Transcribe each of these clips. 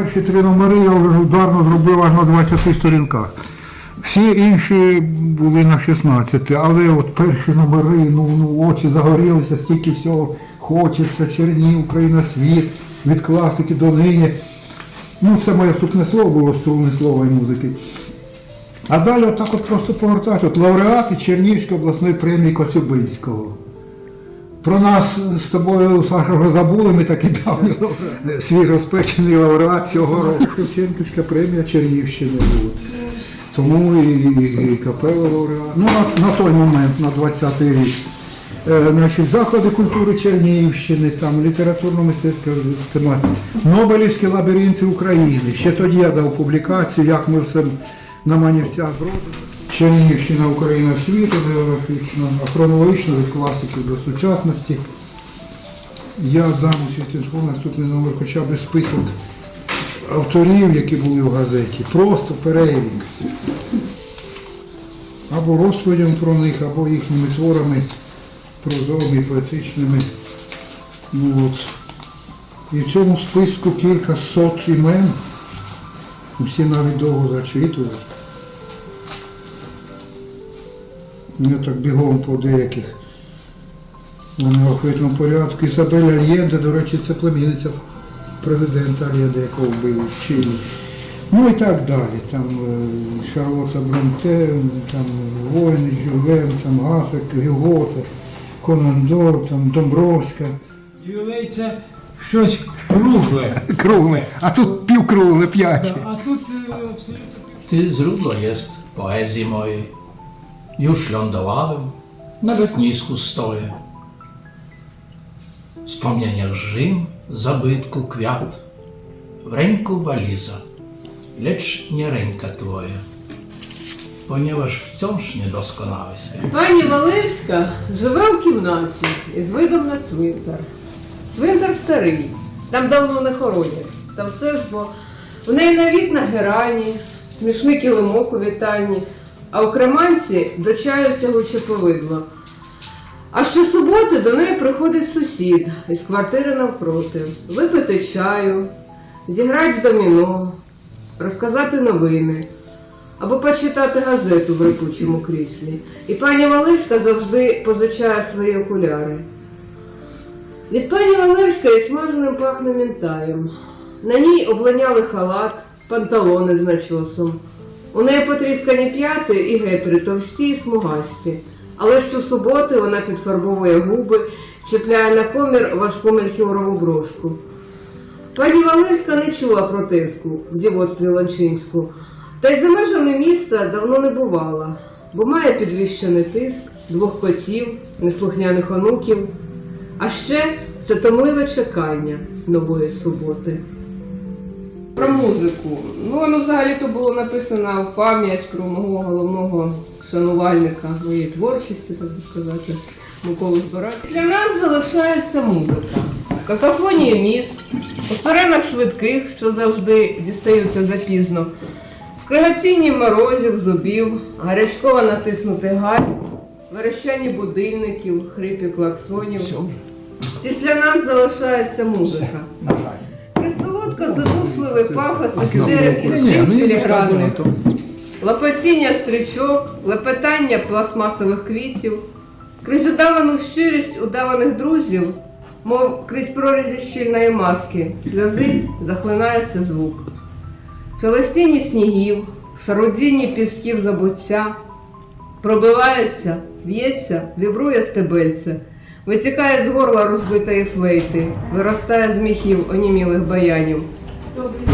перші три номери я вже ударно зробив аж на 20 сторінках. Всі інші були на 16, але от перші номери, ну, ну очі загорілися, стільки всього хочеться, Чернів, Україна, світ, від класики до нині. Ну, це моє вступне слово було струни слова і музики. А далі отак от просто повертати. От лауреати Чернігівської обласної премії Коцюбинського. Про нас з тобою, Саша, забули, ми так і давні свій розпечений лауреат цього року. Шевченківська премія Чернігівщини. От. Тому і, і, і капела лауреат. Ну, на, на той момент, на 20-й рік. Е, значить, заклади культури Чернігівщини, там літературно-мистецька тематика, Нобелівські лабіринти України. Ще тоді я дав публікацію, як ми все на манівцях бродимо. Чернігівщина, Україна світу, географічно, а хронологічно від класиків до сучасності. Я дам світинську наступний номер хоча б список авторів, які були в газеті. Просто перелік. Або розповідям про них, або їхніми творами прозовими, поетичними. Ну, от. І в цьому списку кілька сот імен. Всі навіть довго зачитували. Я так бігом по деяких у неохитному порядку. Ісабеля Альєнде, до речі, це племінниця президента Альєнде, якого вбили в Чилі. Ну і так далі. Там е, Шарлотта Бронте, там воїни, Жюлен, там Гафек, Гюготе, Конан Дор, там Домбровська. Ювілей це щось кругле. Кругле, а тут півкругле, п'ять. А тут е, абсолютно Ty źródło jest poezji mojej. Już lądowałem, na lotnisku stoję. W wspomnieniach Rzym, zabytku kwiat, w ręku waliza, lecz nie ręka twoja, ponieważ wciąż niedoskonały świat. Пані Валевська живе у кімнаті із видом на цвинтар. Цвинтар старий, там давно не хоронять. Та все ж бо в неї на вікна герані, смішний килимок у вітальні, а у креманці до чаю тягуче повидло. А щосуботи до неї приходить сусід із квартири навпроти, випити чаю, зіграти в доміно, розказати новини або почитати газету в рипучому кріслі. І пані Валевська завжди позичає свої окуляри. Від пані Валевської смаженим пахне мінтаєм. На ній облиняли халат, панталони з начосом. У неї потріскані п'яти і гетри товсті і смугасті. Але щосуботи вона підфарбовує губи, чіпляє на комір важку мельхіорову броску. Пані Валевська не чула про тиску в дівоцтві Ланчинську, та й за межами міста давно не бувала, бо має підвищений тиск, двох котів, неслухняних онуків. А ще це томливе чекання нової суботи. Про музику. Ну, воно взагалі-то було написано в пам'ять про мого головного шанувальника моєї творчості, так би сказати, Миколу Збирак. Для нас залишається музика. Какофонії міст, у сиренах швидких, що завжди дістаються запізно, скригацінні морозів, зубів, гарячково натиснутих галь, верещані будильників, хрипі клаксонів. Після нас залишається музика. Присолодко задушливий пафос, істерик і слів філігранних, лопотіння стрічок, лепетання пластмасових квітів, крізь удавану щирість удаваних друзів, мов крізь прорізі щільної маски, сльозить, захлинається звук. Шелестінні снігів, шарудінні пісків забуття, пробивається, в'ється, вібрує стебельце, витікає з горла розбитої флейти, виростає з міхів онімілих баянів.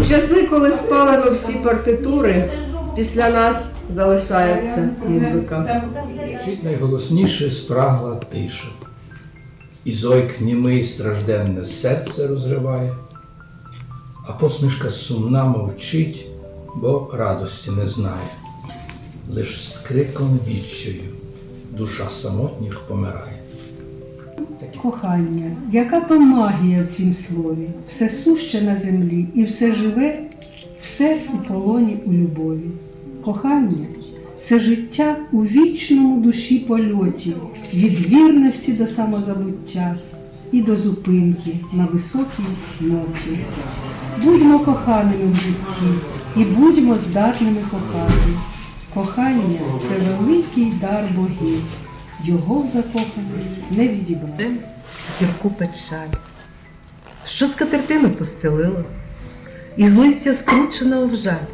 У часи, коли спалено всі партитури, після нас залишається музика. Звучить найголосніше спрагла тиша. І зойк німий стражденне серце розриває, а посмішка сумна мовчить, бо радості не знає. Лиш з криком відчаю душа самотніх помирає. Кохання, яка то магія в цім слові, все суще на землі і все живе, все у полоні у любові. Кохання це життя у вічному душі польоті, від вірності до самозабуття і до зупинки на високій ноті. Будьмо коханими в житті і будьмо здатними кохати. Кохання це великий дар богів. Його в закоханих не відібрати. гірку печаль, що скатертину постелила, із листя скрученого в жаль.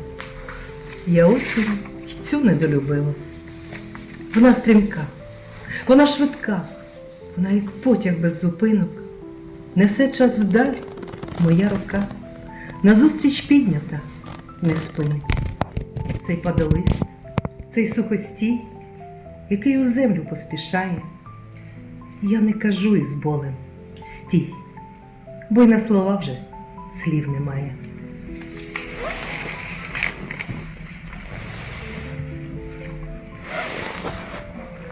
Я осінь й цю недолюбила. Вона стрімка, вона швидка, вона як потяг без зупинок, несе час вдаль моя рука, назустріч піднята, не спинить. Цей падалист, цей сухостій, який у землю поспішає. Я не кажу із болем стій, бо й на слова вже слів немає.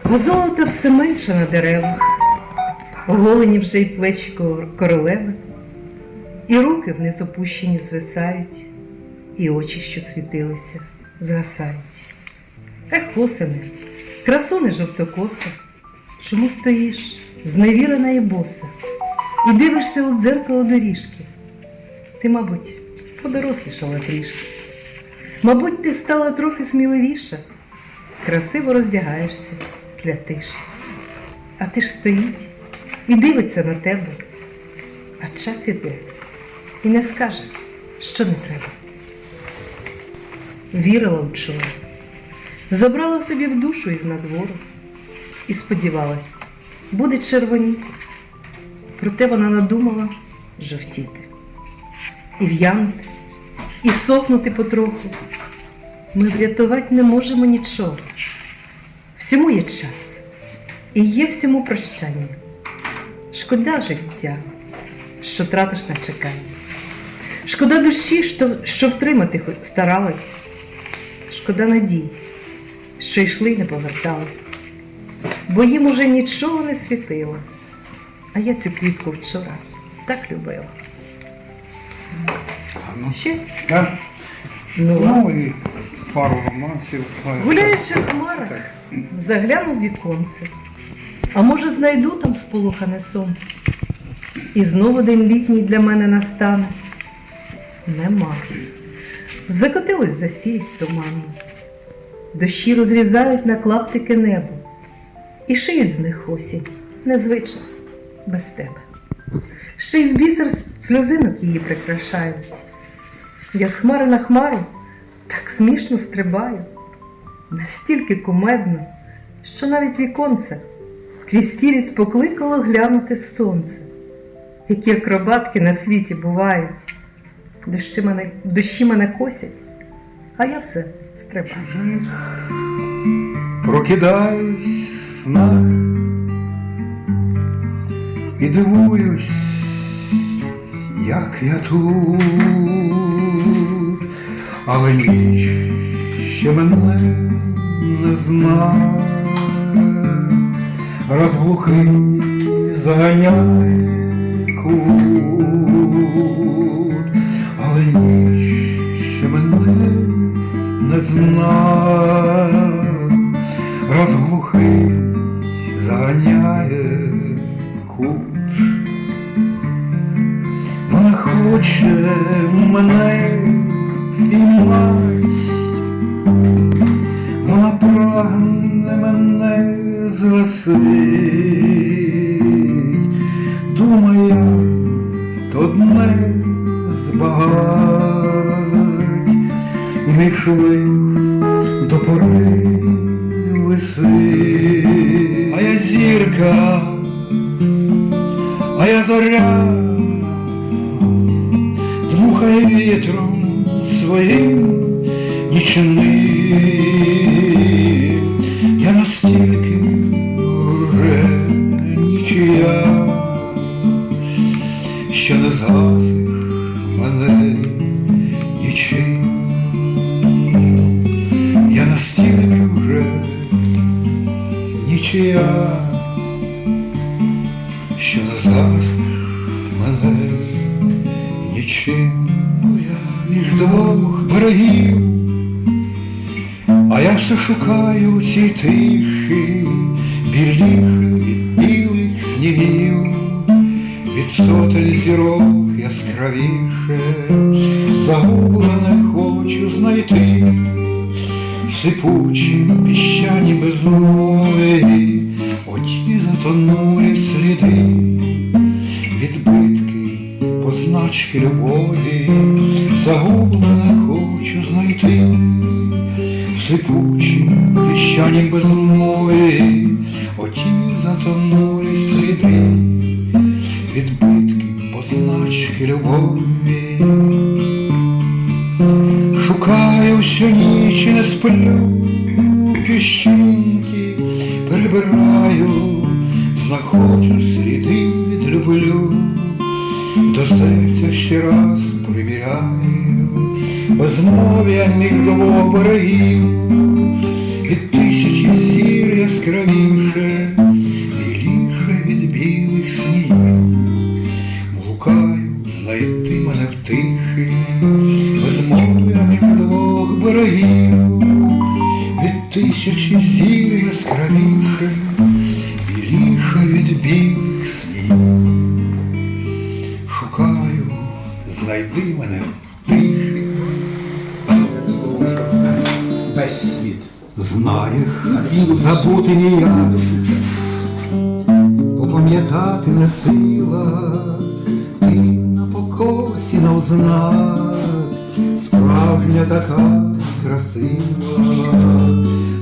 А золота все менше на деревах, оголені вже й плечі кор- королеви, і руки вниз опущені звисають, і очі, що світилися, згасають. Ех, осени, красуне жовтокоса, чому стоїш, зневірена і боса, і дивишся у дзеркало доріжки? Ти, мабуть, подорослішала трішки. Мабуть, ти стала трохи сміливіша, красиво роздягаєшся для тиші. А ти ж стоїть і дивиться на тебе, а час іде і не скаже, що не треба. Вірила вчора, забрала собі в душу із надвору і сподівалась, буде червоніти. Проте вона надумала жовтіти, і в'янути, і сохнути потроху. Ми врятувати не можемо нічого. Всьому є час, і є всьому прощання. Шкода життя, що тратиш на чекання. Шкода душі, що, що втримати старалась. Шкода надій, що йшли й не повертались бо їм уже нічого не світило. А я цю квітку вчора так любила. Ще? Да? Ну. Ну і пару романсів. Гуляючи в хмарах, заглянув в віконце. А може, знайду там сполохане сонце. І знову день літній для мене настане. Нема. Закотилось за сірість туманну. Дощі розрізають на клаптики небо. І шиють з них осінь, незвично, без тебе. Ще й в бісер сльозинок її прикрашають. Я з хмари на хмару так смішно стрибаю, настільки кумедно, що навіть віконце крізь сірість покликало глянути сонце, які акробатки на світі бувають. Дощі мене, дощі мене косять, а я все стрибаю. Прокидаюсь в снах і дивуюсь, як я тут, але ніч ще мене не знає, розглухий заганяє кут, але ніч не розглухий заганяє кут. Вона хоче мене піймать, вона прагне мене звесить, йшли до пори виси, А я зірка, а я зоря, дмухає вітром своїм нічним. Я настільки двох берегів, а я все шукаю у цій тиші, біліх від білих снігів, від сотень зірок яскравіше, загублене хочу знайти, сипучі піщані безмові, оті затонулі сліди, позначки любові, загублене хочу знайти, сипучі піщані безмові, оті затонулі сліди, відбитки, позначки любові. Шукаю всю ніч і не сплю, піщинки перебираю, знаходжу сліди, відлюблю, до серця ще раз приміряю, безмов'я міг двох берегів, від тисячі зір яскравіше, біліше від білих снів. Блукаю, знайти мене в тиші, безмов'я між двох берегів, від тисячі зір забути ніяк, попам'ятати не сила, ти на покосі навзнак, справжня така красива,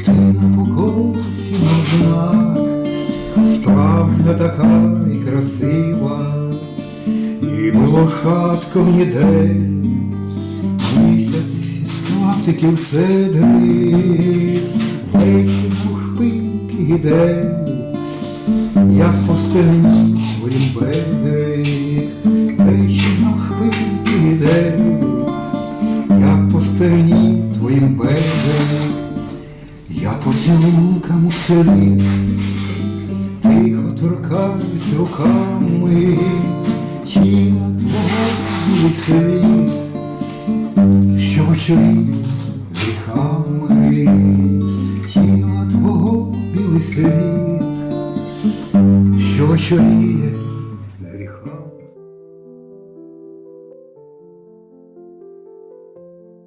ти на покосі навзнак, справжня така і красива, і було шатко ніде, місяць з клаптиків седри, вечір шпинки іде, як по стегні своїм бедри, вечір шпинки іде, як по стегні твоїм бедри, я поцілункам селі, тихо торкаюсь руками, тіла твого світ що вечорів гріхами світ, що вечоріє